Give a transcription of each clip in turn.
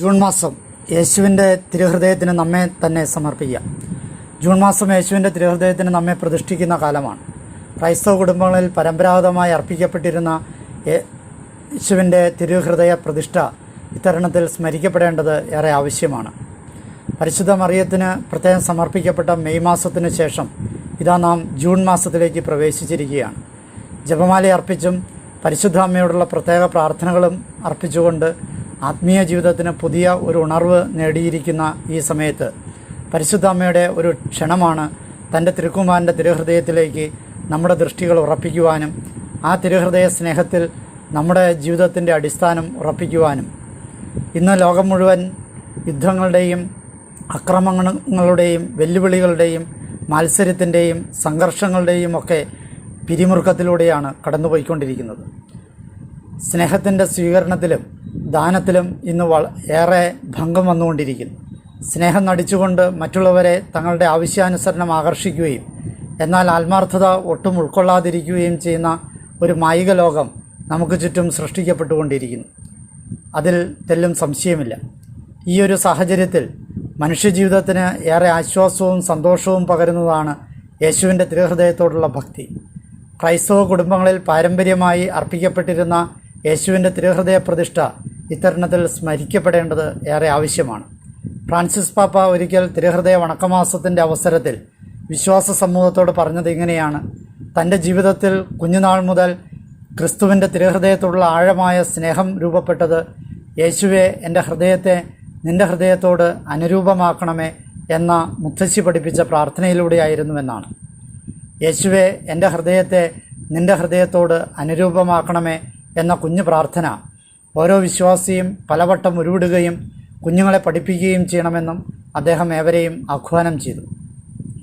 June മാസം യേശുവിന്റെ തിരുഹൃദയത്തിന് നമ്മെ തന്നെ സമർപ്പിക്കാം ജൂൺ മാസം യേശുവിന്റെ തിരുഹൃദയത്തിന് നമ്മെ പ്രതിഷ്ഠിക്കുന്ന കാലമാണ്. ക്രൈസ്തവ കുടുംബങ്ങളിൽ പരമ്പരാഗതമായി അർപ്പിക്കപ്പെട്ടിരുന്ന യേശുവിന്റെ തിരുഹൃദയ പ്രതിഷ്ഠ ഇത്തരണത്തിൽ സ്മരിക്കപ്പെടേണ്ടത് ഏറെ ആവശ്യമാണ്. പരിശുദ്ധ മറിയത്തിന് പ്രത്യേകം സമർപ്പിക്കപ്പെട്ട മെയ് മാസത്തിന് ശേഷം ഇതാ നാം ജൂൺ മാസത്തിലേക്ക് പ്രവേശിച്ചിരിക്കുകയാണ്. ജപമാല അർപ്പിച്ചും പരിശുദ്ധ അമ്മയോടുള്ള പ്രത്യേക പ്രാർത്ഥനകളും അർപ്പിച്ചുകൊണ്ട് ആത്മീയ ജീവിതത്തിന് പുതിയ ഒരു ഉണർവ് നേടിയിരിക്കുന്ന ഈ സമയത്ത് പരിശുദ്ധ അമ്മയുടെ ഒരു ക്ഷണമാണ് തന്റെ തിരുക്കുമാരന്റെ തിരുഹൃദയത്തിലേക്ക് നമ്മുടെ ദൃഷ്ടികൾ ഉറപ്പിക്കുവാനും ആ തിരുഹൃദയ സ്നേഹത്തിൽ നമ്മുടെ ജീവിതത്തിന്റെ അടിസ്ഥാനം ഉറപ്പിക്കുവാനും. ഇന്ന് ലോകം മുഴുവൻ യുദ്ധങ്ങളുടെയും അക്രമങ്ങളുടെയും വെല്ലുവിളികളുടെയും മത്സരത്തിന്റെയും സംഘർഷങ്ങളുടെയും ഒക്കെ പിരിമുറുക്കത്തിലൂടെയാണ് കടന്നുപോയിക്കൊണ്ടിരിക്കുന്നത്. സ്നേഹത്തിന്റെ സ്വീകരണത്തിലും ദാനത്തിലും ഇന്ന് ഏറെ ഭംഗം വന്നുകൊണ്ടിരിക്കുന്നു. സ്നേഹം നടിച്ചുകൊണ്ട് മറ്റുള്ളവരെ തങ്ങളുടെ ആവശ്യാനുസരണം ആകർഷിക്കുകയും എന്നാൽ ആത്മാർത്ഥത ഒട്ടും ഉൾക്കൊള്ളാതിരിക്കുകയും ചെയ്യുന്ന ഒരു മായിക ലോകം നമുക്ക് ചുറ്റും സൃഷ്ടിക്കപ്പെട്ടുകൊണ്ടിരിക്കുന്നു. അതിൽ തെല്ലും സംശയമില്ല. ഈ ഒരു സാഹചര്യത്തിൽ മനുഷ്യജീവിതത്തിന് ഏറെ ആശ്വാസവും സന്തോഷവും പകരുന്നതാണ് യേശുവിന്റെ തിരുഹൃദയത്തോടുള്ള ഭക്തി. ക്രൈസ്തവ കുടുംബങ്ങളിൽ പാരമ്പര്യമായി അർപ്പിക്കപ്പെട്ടിരുന്ന യേശുവിന്റെ തിരുഹൃദയ പ്രതിഷ്ഠ ഇത്തരുണത്തിൽ സ്മരിക്കപ്പെടേണ്ടത് ഏറെ ആവശ്യമാണ്. ഫ്രാൻസിസ് പാപ്പ ഒരിക്കൽ തിരുഹൃദയ വണക്കമാസത്തിന്റെ അവസരത്തിൽ വിശ്വാസ സമൂഹത്തോട് പറഞ്ഞത് ഇങ്ങനെയാണ്. തന്റെ ജീവിതത്തിൽ കുഞ്ഞുനാൾ മുതൽ ക്രിസ്തുവിന്റെ തിരുഹൃദയത്തോടുള്ള ആഴമായ സ്നേഹം രൂപപ്പെട്ടത് യേശുവെ എന്റെ ഹൃദയത്തെ നിന്റെ ഹൃദയത്തോട് അനുരൂപമാക്കണമേ എന്ന മുത്തശ്ശി പഠിപ്പിച്ച പ്രാർത്ഥനയിലൂടെയായിരുന്നുവെന്നാണ്. യേശുവെ എന്റെ ഹൃദയത്തെ നിന്റെ ഹൃദയത്തോട് അനുരൂപമാക്കണമേ എന്ന കുഞ്ഞു പ്രാർത്ഥന ഓരോ വിശ്വാസിയും പലവട്ടം ഉരുവിടുകയും കുഞ്ഞുങ്ങളെ പഠിപ്പിക്കുകയും ചെയ്യണമെന്നും അദ്ദേഹം ഏവരെയും ആഹ്വാനം ചെയ്തു.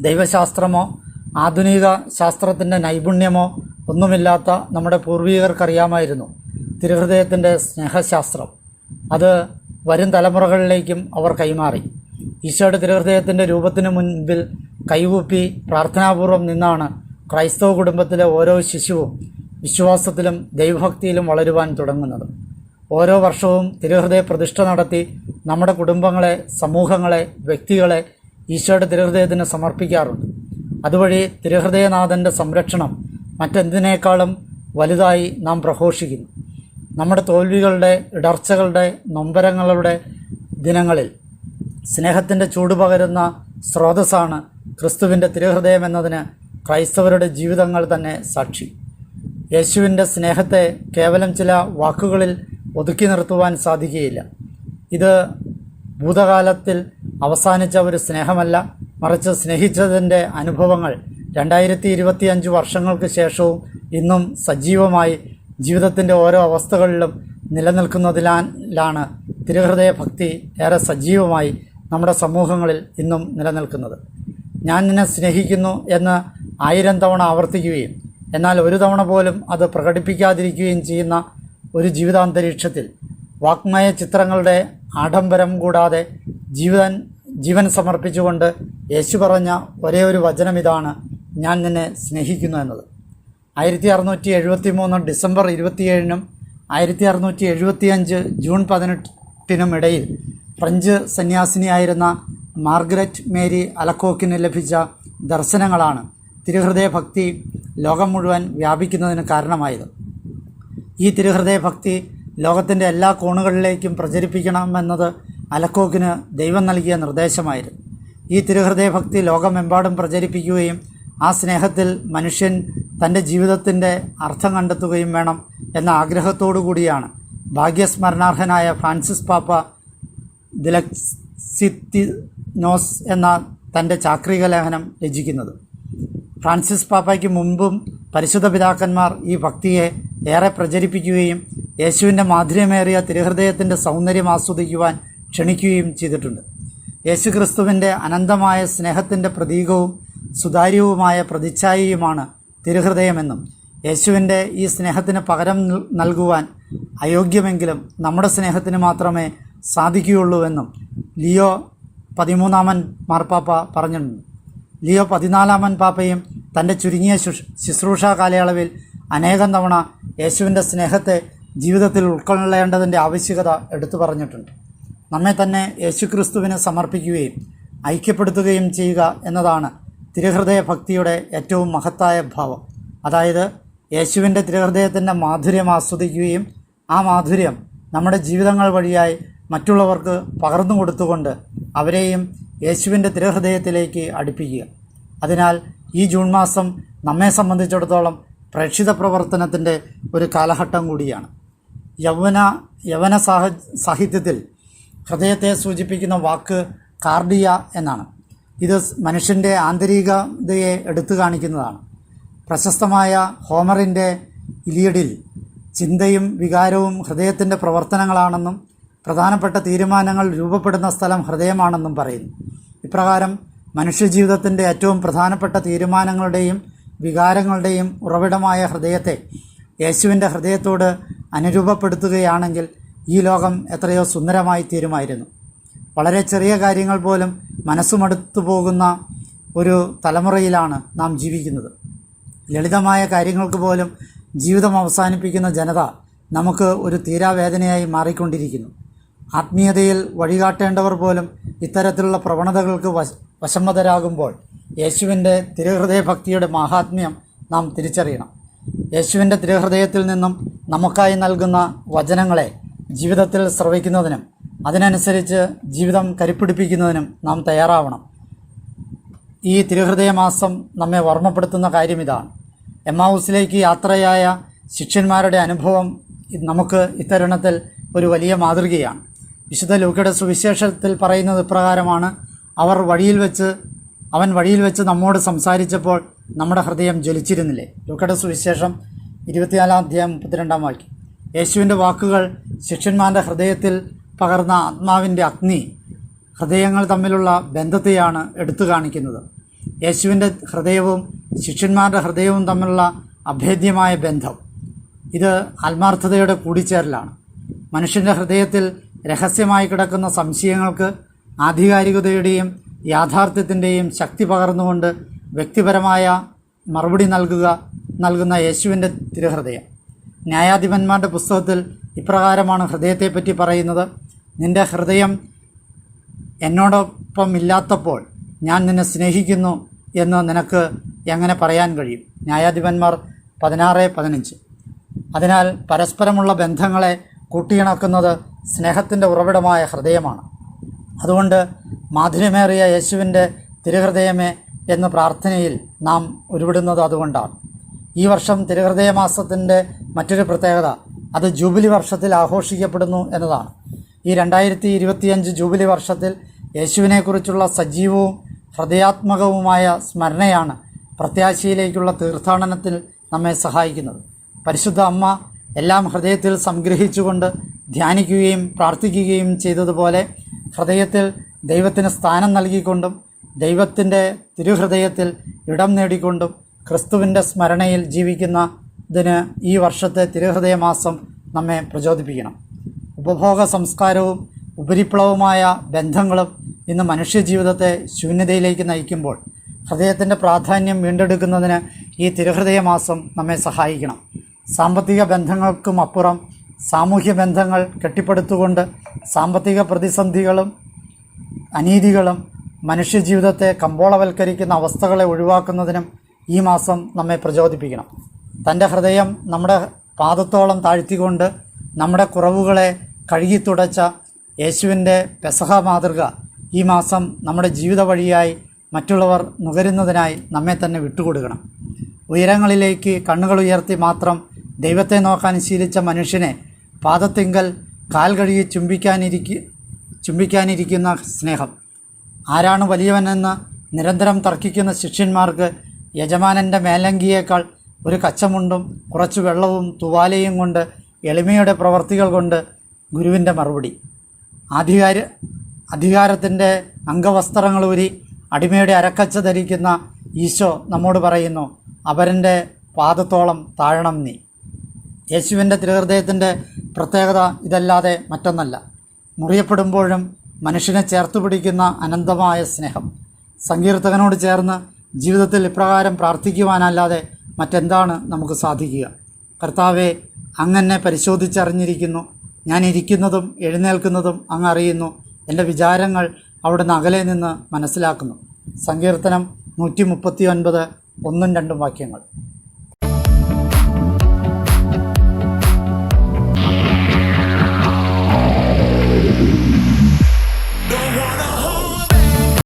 ദൈവശാസ്ത്രമോ ആധുനിക ശാസ്ത്രത്തിന്റെ നൈപുണ്യമോ ഒന്നുമില്ലാത്ത നമ്മുടെ പൂർവികർക്കറിയാമായിരുന്നു തിരുഹൃദയത്തിന്റെ സ്നേഹശാസ്ത്രം. അത് വരും തലമുറകളിലേക്കും അവർ കൈമാറി. ഈശോയുടെ തിരുഹൃദയത്തിന്റെ രൂപത്തിനു മുൻപിൽ കൈകൂപ്പി പ്രാർത്ഥനാപൂർവം നിന്നാണ് ക്രൈസ്തവ കുടുംബത്തിലെ ഓരോ ശിശുവും വിശ്വാസത്തിലും ദൈവഭക്തിയിലും വളരുവാൻ തുടങ്ങുന്നത്. ഓരോ വർഷവും തിരുഹൃദയ പ്രതിഷ്ഠ നടത്തി നമ്മുടെ കുടുംബങ്ങളെ സമൂഹങ്ങളെ വ്യക്തികളെ ഈശോയുടെ തിരുഹൃദയത്തിന് സമർപ്പിക്കാറുണ്ട്. അതുവഴി തിരുഹൃദയനാഥന്റെ സംരക്ഷണം മറ്റെന്തിനേക്കാളും വലുതായി നാം പ്രഘോഷിക്കുന്നു. നമ്മുടെ തോൽവികളുടെ ഇടർച്ചകളുടെ നൊമ്പരങ്ങളുടെ ദിനങ്ങളിൽ സ്നേഹത്തിന്റെ ചൂട് പകരുന്ന സ്രോതസ്സാണ് ക്രിസ്തുവിന്റെ തിരുഹൃദയം എന്നതിന് ക്രൈസ്തവരുടെ ജീവിതങ്ങൾ തന്നെ സാക്ഷി. യേശുവിന്റെ സ്നേഹത്തെ കേവലം ചില വാക്കുകളിൽ ഒതുക്കി നിർത്തുവാൻ സാധിക്കുകയില്ല. ഇത് ഭൂതകാലത്തിൽ അവസാനിച്ച ഒരു സ്നേഹമല്ല മറിച്ച് സ്നേഹിച്ചതിന്റെ അനുഭവങ്ങൾ രണ്ടായിരത്തി ഇരുപത്തി അഞ്ച് വർഷങ്ങൾക്ക് ശേഷവും ഇന്നും സജീവമായി ജീവിതത്തിന്റെ ഓരോ അവസ്ഥകളിലും നിലനിൽക്കുന്നതിലാണ് തിരുഹൃദയ ഭക്തി ഏറെ സജീവമായി നമ്മുടെ സമൂഹങ്ങളിൽ ഇന്നും നിലനിൽക്കുന്നത്. ഞാൻ നിന്നെ സ്നേഹിക്കുന്നു എന്ന് ആയിരം തവണ ആവർത്തിക്കുകയും എന്നാൽ ഒരു തവണ പോലും അത് പ്രകടിപ്പിക്കാതിരിക്കുകയും ചെയ്യുന്ന ഒരു ജീവിതാന്തരീക്ഷത്തിൽ വാഗ്മയ ചിത്രങ്ങളുടെ ആഡംബരം കൂടാതെ ജീവൻ ജീവൻ സമർപ്പിച്ചുകൊണ്ട് യേശു പറഞ്ഞ ഒരേ ഒരു വചനം ഇതാണ് ഞാൻ നിന്നെ സ്നേഹിക്കുന്നു എന്നത്. ആയിരത്തി അറുന്നൂറ്റി എഴുപത്തി മൂന്ന് ഡിസംബർ ഇരുപത്തിയേഴിനും ആയിരത്തി അറുന്നൂറ്റി എഴുപത്തി അഞ്ച് ജൂൺ പതിനെട്ടിനും ഇടയിൽ ഫ്രഞ്ച് സന്യാസിനിയായിരുന്ന മാർഗരറ്റ് മേരി അലക്കോക്കിന് ലഭിച്ച ദർശനങ്ങളാണ് തിരുഹൃദയ ഭക്തി ലോകം മുഴുവൻ വ്യാപിക്കുന്നതിന് കാരണമായത്. ഈ തിരുഹൃദയ ഭക്തി ലോകത്തിന്റെ എല്ലാ കോണുകളിലേക്കും പ്രചരിപ്പിക്കണമെന്നത് അലക്കോക്കിന് ദൈവം നൽകിയ നിർദ്ദേശമായിരുന്നു. ഈ തിരുഹൃദയ ഭക്തി ലോകമെമ്പാടും പ്രചരിപ്പിക്കുകയും ആ സ്നേഹത്തിൽ മനുഷ്യൻ തന്റെ ജീവിതത്തിന്റെ അർത്ഥം കണ്ടെത്തുകയും വേണം എന്ന ആഗ്രഹത്തോടു കൂടിയാണ് ഭാഗ്യസ്മരണാർഹനായ ഫ്രാൻസിസ് പാപ്പ ദിലക്സിത്തിനോസ് എന്ന തന്റെ ചാക്രിക ലേഖനം രചിക്കുന്നത്. ഫ്രാൻസിസ് പാപ്പയ്ക്ക് മുമ്പും പരിശുദ്ധ പിതാക്കന്മാർ ഈ ഭക്തിയെ ഏറെ പ്രചരിപ്പിക്കുകയും യേശുവിന്റെ മാധുര്യമേറിയ തിരുഹൃദയത്തിന്റെ സൗന്ദര്യം ആസ്വദിക്കുവാൻ ക്ഷണിക്കുകയും ചെയ്തിട്ടുണ്ട്. യേശു ക്രിസ്തുവിന്റെ അനന്തമായ സ്നേഹത്തിന്റെ പ്രതീകവും സുതാര്യവുമായ പ്രതിച്ഛായയുമാണ് തിരുഹൃദയമെന്നും യേശുവിന്റെ ഈ സ്നേഹത്തിന് പകരം നൽകുവാൻ അയോഗ്യമെങ്കിലും നമ്മുടെ സ്നേഹത്തിന് മാത്രമേ സാധിക്കുകയുള്ളൂവെന്നും ലിയോ പതിമൂന്നാമൻ മാർപ്പാപ്പ പറഞ്ഞിട്ടുണ്ട്. ലിയോ പതിനാലാമൻ പാപ്പയും തന്റെ ചുരുങ്ങിയ ശുശ്രൂഷ കാലയളവിൽ അനേകം തവണ യേശുവിന്റെ സ്നേഹത്തെ ജീവിതത്തിൽ ഉൾക്കൊള്ളേണ്ടതിന്റെ ആവശ്യകത എടുത്തു പറഞ്ഞിട്ടുണ്ട്. നമ്മെ തന്നെ യേശുക്രിസ്തുവിന് സമർപ്പിക്കുകയും ഐക്യപ്പെടുത്തുകയും ചെയ്യുക എന്നതാണ് തിരുഹൃദയ ഭക്തിയുടെ ഏറ്റവും മഹത്തായ ഭാവം. അതായത് യേശുവിന്റെ തിരുഹൃദയത്തിന്റെ മാധുര്യം ആസ്വദിക്കുകയും ആ മാധുര്യം നമ്മുടെ ജീവിതങ്ങൾ വഴിയായി മറ്റുള്ളവർക്ക് പകർന്നു കൊടുത്തുകൊണ്ട് അവരെയും യേശുവിന്റെ തിരഹൃദയത്തിലേക്ക് അടുപ്പിക്കുക. അതിനാൽ ഈ ജൂൺ മാസം നമ്മെ സംബന്ധിച്ചിടത്തോളം പ്രേക്ഷിത പ്രവർത്തനത്തിന്റെ ഒരു കാലഘട്ടം കൂടിയാണ്. യൗവന യവന സാഹ സാഹിത്യത്തിൽ ഹൃദയത്തെ സൂചിപ്പിക്കുന്ന വാക്ക് കാർഡിയ എന്നാണ്. ഇത് മനുഷ്യന്റെ ആന്തരികതയെ എടുത്തു കാണിക്കുന്നതാണ്. പ്രശസ്തമായ ഹോമറിന്റെ ഇലിയഡിൽ ചിന്തയും വികാരവും ഹൃദയത്തിന്റെ പ്രവർത്തനങ്ങളാണെന്നും പ്രധാനപ്പെട്ട തീരുമാനങ്ങൾ രൂപപ്പെടുന്ന സ്ഥലം ഹൃദയമാണെന്നും പറയുന്നു. ഇപ്രകാരം മനുഷ്യജീവിതത്തിന്റെ ഏറ്റവും പ്രധാനപ്പെട്ട തീരുമാനങ്ങളുടെയും വികാരങ്ങളുടെയും ഉറവിടമായ ഹൃദയത്തെ യേശുവിന്റെ ഹൃദയത്തോട് അനുരൂപപ്പെടുത്തുകയാണെങ്കിൽ ഈ ലോകം എത്രയോ സുന്ദരമായി തീരുമായിരുന്നു. വളരെ ചെറിയ കാര്യങ്ങൾ പോലും മനസ്സുമടുത്തു പോകുന്ന ഒരു തലമുറയിലാണ് നാം ജീവിക്കുന്നത്. ലളിതമായ കാര്യങ്ങൾക്ക് പോലും ജീവിതം അവസാനിപ്പിക്കുന്ന ജനത നമുക്ക് ഒരു തീരാവേദനയായി മാറിക്കൊണ്ടിരിക്കുന്നു. ആത്മീയതയിൽ വഴികാട്ടേണ്ടവർ പോലും ഇത്തരത്തിലുള്ള പ്രവണതകൾക്ക് വശ യേശുവിന്റെ തിരുഹൃദയ ഭക്തിയുടെ മഹാത്മ്യം നാം തിരിച്ചറിയണം. യേശുവിന്റെ തിരുഹൃദയത്തിൽ നിന്നും നമുക്കായി നൽകുന്ന വചനങ്ങളെ ജീവിതത്തിൽ ശ്രവിക്കുന്നതിനും അതിനനുസരിച്ച് ജീവിതം കരുപ്പിടിപ്പിക്കുന്നതിനും നാം തയ്യാറാവണം. ഈ തിരുഹൃദയ മാസം നമ്മെ ഓർമ്മപ്പെടുത്തുന്ന കാര്യം ഇതാണ്. എമ്മാവൂസിലേക്ക് യാത്രയായ ശിഷ്യന്മാരുടെ അനുഭവം നമുക്ക് ഇത്തരുണത്തിൽ ഒരു വലിയ മാതൃകയാണ്. വിശുദ്ധ ലൂക്കയുടെ സുവിശേഷത്തിൽ പറയുന്നത് ഇപ്രകാരമാണ്. അവർ വഴിയിൽ വെച്ച് അവൻ വഴിയിൽ വെച്ച് നമ്മോട് സംസാരിച്ചപ്പോൾ നമ്മുടെ ഹൃദയം ജ്വലിച്ചിരുന്നില്ലേ? ലൂക്കയുടെ സുവിശേഷം ഇരുപത്തിനാലാം അധ്യായം മുപ്പത്തിരണ്ടാം വാക്യം. യേശുവിന്റെ വാക്കുകൾ ശിഷ്യന്മാരുടെ ഹൃദയത്തിൽ പകർന്ന ആത്മാവിന്റെ അഗ്നി ഹൃദയങ്ങൾ തമ്മിലുള്ള ബന്ധത്തെയാണ് എടുത്തു കാണിക്കുന്നത്. യേശുവിന്റെ ഹൃദയവും ശിഷ്യന്മാരുടെ ഹൃദയവും തമ്മിലുള്ള അഭേദ്യമായ ബന്ധം. ഇത് ആത്മാർത്ഥതയുടെ കൂടിച്ചേരലാണ്. മനുഷ്യന്റെ ഹൃദയത്തിൽ രഹസ്യമായി കിടക്കുന്ന സംശയങ്ങൾക്ക് ആധികാരികതയുടെയും യാഥാർത്ഥ്യത്തിന്റെയും ശക്തി പകർന്നുകൊണ്ട് വ്യക്തിപരമായ മറുപടി നൽകുക നൽകുന്ന യേശുവിന്റെ തിരുഹൃദയം. ന്യായാധിപന്മാരുടെ പുസ്തകത്തിൽ ഇപ്രകാരമാണ് ഹൃദയത്തെപ്പറ്റി പറയുന്നത്. നിന്റെ ഹൃദയം എന്നോടൊപ്പം ഇല്ലാത്തപ്പോൾ ഞാൻ നിന്നെ സ്നേഹിക്കുന്നു എന്ന് നിനക്ക് എങ്ങനെ പറയാൻ കഴിയും? ന്യായാധിപന്മാർ പതിനാറ് പതിനഞ്ച്. അതിനാൽ പരസ്പരമുള്ള ബന്ധങ്ങളെ കൂട്ടിയിണക്കുന്നത് സ്നേഹത്തിന്റെ ഉറവിടമായ ഹൃദയമാണ്. അതുകൊണ്ട് മാധുര്യമേറിയ യേശുവിന്റെ തിരുഹൃദയമേ എന്ന പ്രാർത്ഥനയിൽ നാം ഉരുവിടുന്നത് അതുകൊണ്ടാണ്. ഈ വർഷം തിരുഹൃദയ മാസത്തിന്റെ മറ്റൊരു പ്രത്യേകത അത് ജൂബിലി വർഷത്തിൽ ആഘോഷിക്കപ്പെടുന്നു എന്നതാണ്. ഈ രണ്ടായിരത്തി ഇരുപത്തിയഞ്ച് ജൂബിലി വർഷത്തിൽ യേശുവിനെക്കുറിച്ചുള്ള സജീവവും ഹൃദയാത്മകവുമായ സ്മരണയാണ് പ്രത്യാശയിലേക്കുള്ള തീർത്ഥാടനത്തിൽ നമ്മെ സഹായിക്കുന്നത്. പരിശുദ്ധ അമ്മ എല്ലാം ഹൃദയത്തിൽ സംഗ്രഹിച്ചുകൊണ്ട് ധ്യാനിക്കുകയും പ്രാർത്ഥിക്കുകയും ചെയ്തതുപോലെ ഹൃദയത്തിൽ ദൈവത്തിന് സ്ഥാനം നൽകിക്കൊണ്ടും ദൈവത്തിന്റെ തിരുഹൃദയത്തിൽ ഇടം നേടിക്കൊണ്ടും ക്രിസ്തുവിന്റെ സ്മരണയിൽ ജീവിക്കുന്നതിന് ഈ വർഷത്തെ തിരുഹൃദയ മാസം നമ്മെ പ്രചോദിപ്പിക്കണം. ഉപഭോഗ സംസ്കാരവും ഉപരിപ്ലവമായ ബന്ധങ്ങളും ഇന്ന് മനുഷ്യജീവിതത്തെ ശൂന്യതയിലേക്ക് നയിക്കുമ്പോൾ ഹൃദയത്തിന്റെ പ്രാധാന്യം വീണ്ടെടുക്കുന്നതിന് ഈ തിരുഹൃദയ മാസം നമ്മെ സഹായിക്കണം. സാമ്പത്തിക ബന്ധങ്ങൾക്കും അപ്പുറം സാമൂഹ്യ ബന്ധങ്ങൾ കെട്ടിപ്പടുത്തുകൊണ്ട് സാമ്പത്തിക പ്രതിസന്ധികളും അനീതികളും മനുഷ്യജീവിതത്തെ കമ്പോളവൽക്കരിക്കുന്ന അവസ്ഥകളെ ഒഴിവാക്കുന്നതിനും ഈ മാസം നമ്മെ പ്രചോദിപ്പിക്കണം. തന്റെ ഹൃദയം നമ്മുടെ പാദത്തോളം താഴ്ത്തിക്കൊണ്ട് നമ്മുടെ കുറവുകളെ കഴുകി തുടച്ച യേശുവിന്റെ പെസഹ മാതൃക ഈ മാസം നമ്മുടെ ജീവിത വഴിയായി മറ്റുള്ളവർ നുകരുന്നതിനായി നമ്മെ തന്നെ വിട്ടുകൊടുക്കണം. ഉയരങ്ങളിലേക്ക് കണ്ണുകൾ ഉയർത്തി മാത്രം ദൈവത്തെ നോക്കാൻ ശീലിച്ച മനുഷ്യനെ പാദത്തിങ്കൽ കാൽ കഴുകി ചുംബിക്കാനിരിക്ക ചുംബിക്കാനിരിക്കുന്ന സ്നേഹം. ആരാണ് വലിയവനെന്ന് നിരന്തരം തർക്കിക്കുന്ന ശിഷ്യന്മാർക്ക് യജമാനന്റെ മേലങ്കിയേക്കാൾ ഒരു കച്ചമുണ്ടും കുറച്ച് വെള്ളവും തുവാലയും കൊണ്ട് എളിമയുടെ പ്രവർത്തികൾ കൊണ്ട് ഗുരുവിന്റെ മറുപടി. ആധികാര അധികാരത്തിന്റെ അംഗവസ്ത്രങ്ങൾ ഊരി അടിമയുടെ അരക്കച്ച ധരിക്കുന്ന ഈശോ നമ്മോട് പറയുന്നു അവരന്റെ പാദത്തോളം താഴണം നീ. യേശുവിന്റെ തിരുഹൃദയത്തിന്റെ പ്രത്യേകത ഇതല്ലാതെ മറ്റൊന്നല്ല. മുറിയപ്പെടുമ്പോഴും മനുഷ്യനെ ചേർത്ത് പിടിക്കുന്ന അനന്തമായ സ്നേഹം. സങ്കീർത്തകനോട് ചേർന്ന് ജീവിതത്തിൽ ഇപ്രകാരം പ്രാർത്ഥിക്കുവാനല്ലാതെ മറ്റെന്താണ് നമുക്ക് സാധിക്കുക? കർത്താവെ അങ്ങനെ പരിശോധിച്ചറിഞ്ഞിരിക്കുന്നു. ഞാൻ ഇരിക്കുന്നതും എഴുന്നേൽക്കുന്നതും അങ്ങ് അറിയുന്നു. എന്റെ വിചാരങ്ങൾ അവിടുന്ന് അകലെ നിന്ന് മനസ്സിലാക്കുന്നു. സങ്കീർത്തനം നൂറ്റി മുപ്പത്തി ഒൻപത് ഒന്നും രണ്ടും വാക്യങ്ങൾ.